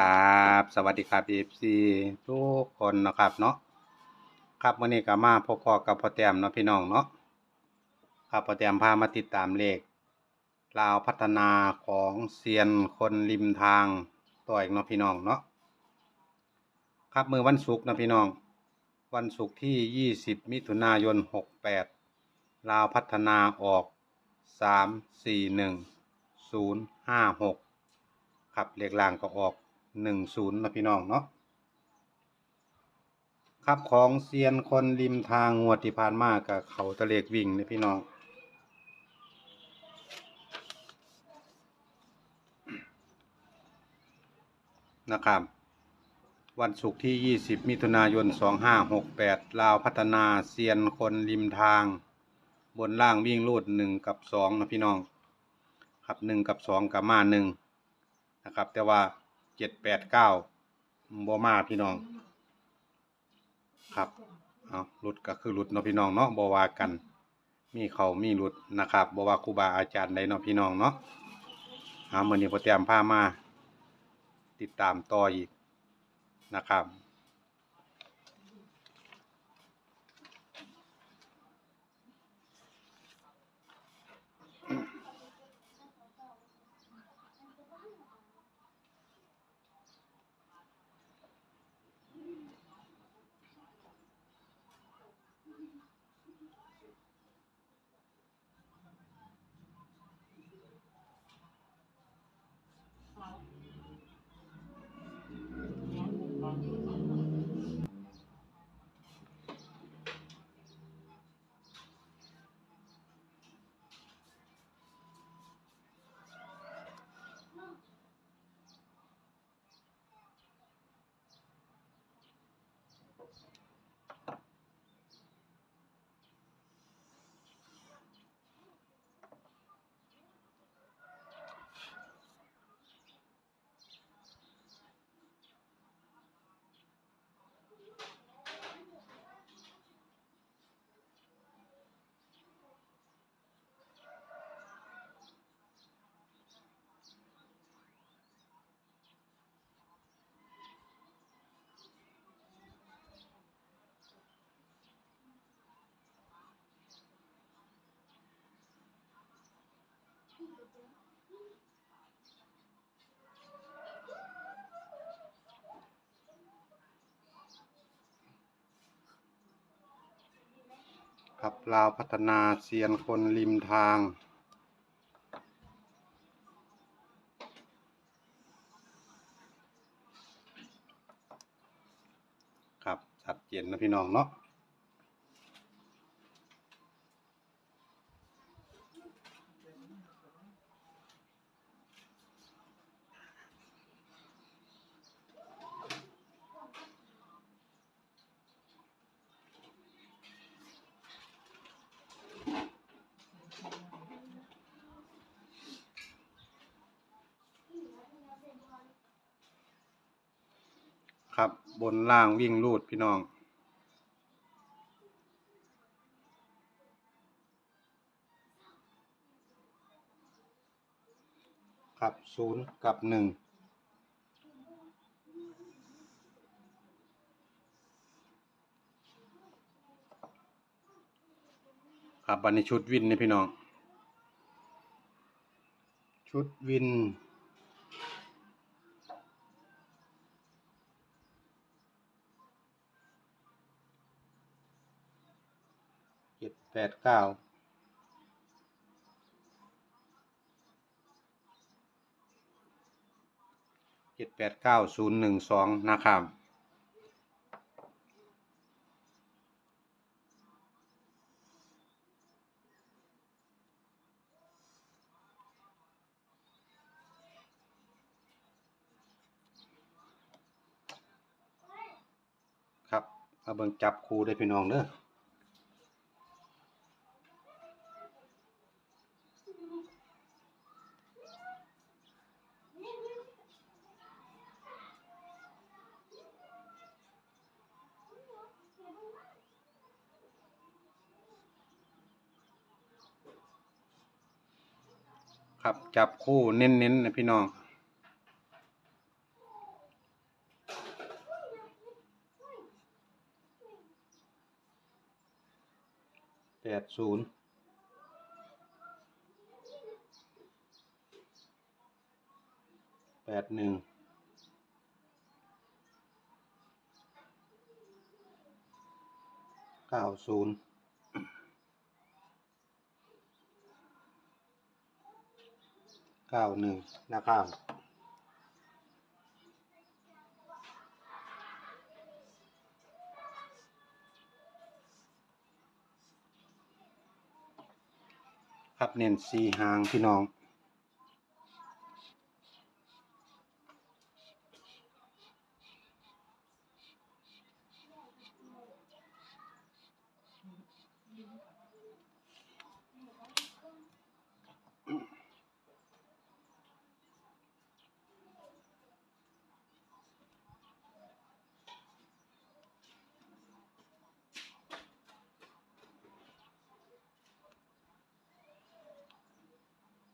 ครับ สวัสดีครับ FC ทุกคนนะครับเนาะครับวันนี้ก็มาพบพอกับพ่อแต้มเนาะพี่น้องเนาะครับพ่อแต้มพามาติดตามเลขลาวพัฒนาของเซียนคนริมทางต่ออีกเนาะพี่น้องเนาะครับมือวันศุกร์นะพี่น้อง วันศุกร์ที่ 20 มิถุนายน 68 ลาวพัฒนาออก 3 4 1 0 5 6 ครับเลขล่างก็ออก หนึ่งศูนย์นะพี่น้องเนาะครับของเซียนคนริมทางงวดที่ผ่านมากับเขาตะเลกวิ่งนี่พี่น้องนะครับ วันศุกร์ที่ 20 มิถุนายน 2568 ลาวพัฒนาเซียนคนริมทาง บนล่างวิ่งรูด 1 กับ 2 นะพี่น้อง ครับ 1 กับ 2 กับมา 1 นะครับ แต่ว่า เจ็ดแปดเก้าบอมาพี่น้อง ครับเอาหลุดก็คือหลุดเนาะพี่น้องเนาะบอว่ากัน มีเขามีหลุดนะครับบอว่าครูบาอาจารย์ใดเนาะพี่น้องเนาะเอามื้อนี้พอแต้มผ้ามา ติดตามต่ออีกนะครับ ครับลาวพัฒนาเซียนคนริมทาง ครับชัดเจนนะพี่น้องเนาะ ครับ บนล่างวิ่งลูดพี่น้อง ครับศูนย์กับหนึ่งครับบันนี้ชุดวินนี่พี่น้อง ชุดวิน เจ็ด แปดเก้าเจ็ดแปดเก้าศูนย์หนึ่งสองนะครับครับมาเบิ่งจับคูได้พี่น้องเด้อ ครับจับคู่เน้นๆนนะพี่น้องแปดศูนย์แปดหนึ่งเก้าศูนย์ เก้าหนึ่งนะครับครับเน้นสีหางพี่น้อง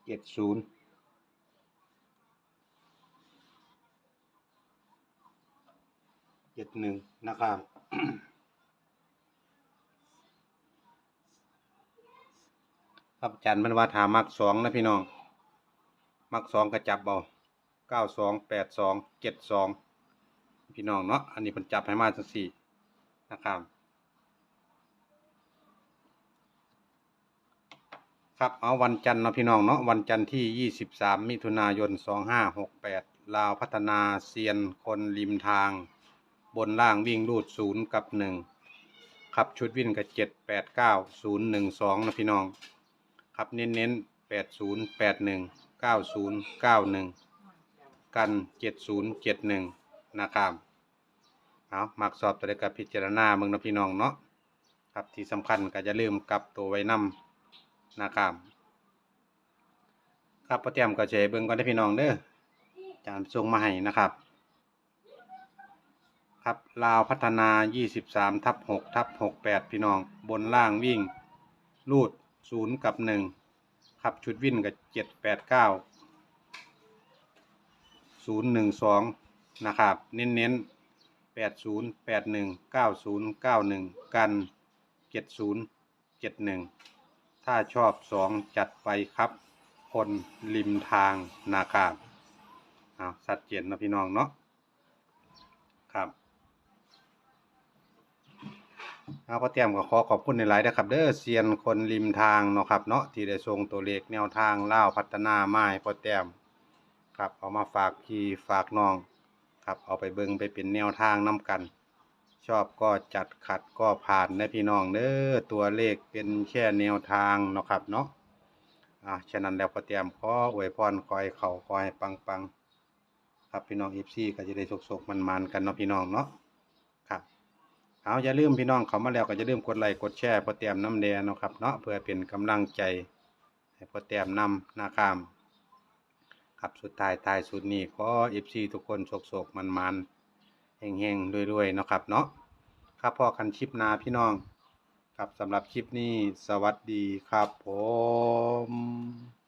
เจ็ดศูนย์เจ็ดหนึ่งนะครับครับอาจันมันว่าถามักสองนะพี่น้อง มักสองกระจับเบาเก้าสองแปดสองเจ็ดสองพี่น้องเนาะอันนี้เป็นจับให้มาจังสี่นะครับ ครับเอาวันจันทร์นะพี่น้องเนาะวันจันทร์ที่ 23 มิถุนายน 2568 ลาวพัฒนาเซียนคนริมทาง บนล่างวิ่งรูด 0 กับ1ขับชุดวิ่งกับ 7 8 9 0 1 2 นะพี่น้องขับเน้นเน้นๆ 80 81 90 91 กัน 70 71 นะครับเอามักสอบตัวเลขกับพิจารณาเมืองนะพี่น้องเนาะครับที่สำคัญก็จะลืมกลับตัวไว้นำ นะครับครับพอเตรียมก็จะให้เบิ่งก่อนได้พี่น้องเด้ออาจารย์ส่งมาให้นะครับ ครับลาวพัฒนา 23ทับ6ทับ68 พี่น้องบนล่างวิ่ง รูด 0 กับ 1 ครับชุดวิ่นกับ 7 8 9 0 1 2 นะครับ เน้นเน้น80 81 90 91 กัน 70 71 ถ้าชอบสองจัดไปครับ คนริมทางนะครับเอาสัดเจนเนาะพี่น้องเนาะครับเอาพอเตรียมก็ขอขอบคุณในหลายนะครับ เด้อเซียนคนริมทางเนาะครับเนาะที่ได้ส่งตัวเลขแนวทางเล่าพัฒนาไม้พอเตรียมครับเอามาฝากพี่ฝากน้องครับเอาไปเบิงไปเป็นแนวทางน้กัน ชอบก็จัดขัดก็ผ่านนะพี่น้องเด้อตัวเลขเป็นแค่แนวทางเนาะครับเนาะอะฉะนั้นแล้วพอเตรียมขออวยพรคอยเข่าคอยปังปังๆครับพี่น้องเอฟซีก็จะได้สุกๆมันๆกันเนาะพี่น้องเนาะครับเอาอย่าลืมพี่น้องเขามาแล้วก็อย่าลืมกดไลค์กดแชร์พอเตรียมน้ำแดงเนาะครับเนาะเพื่อเป็นกำลังใจให้พอเตรียมนำนะครับครับสุดท้ายท้ายสุดนี้ขออีฟซีทุกคนสุกๆมันๆ เฮงๆรวยๆเนาะครับเนาะครับพอกันคลิปนาพี่น้อง ครับสำหรับคลิปนี้สวัสดีครับผม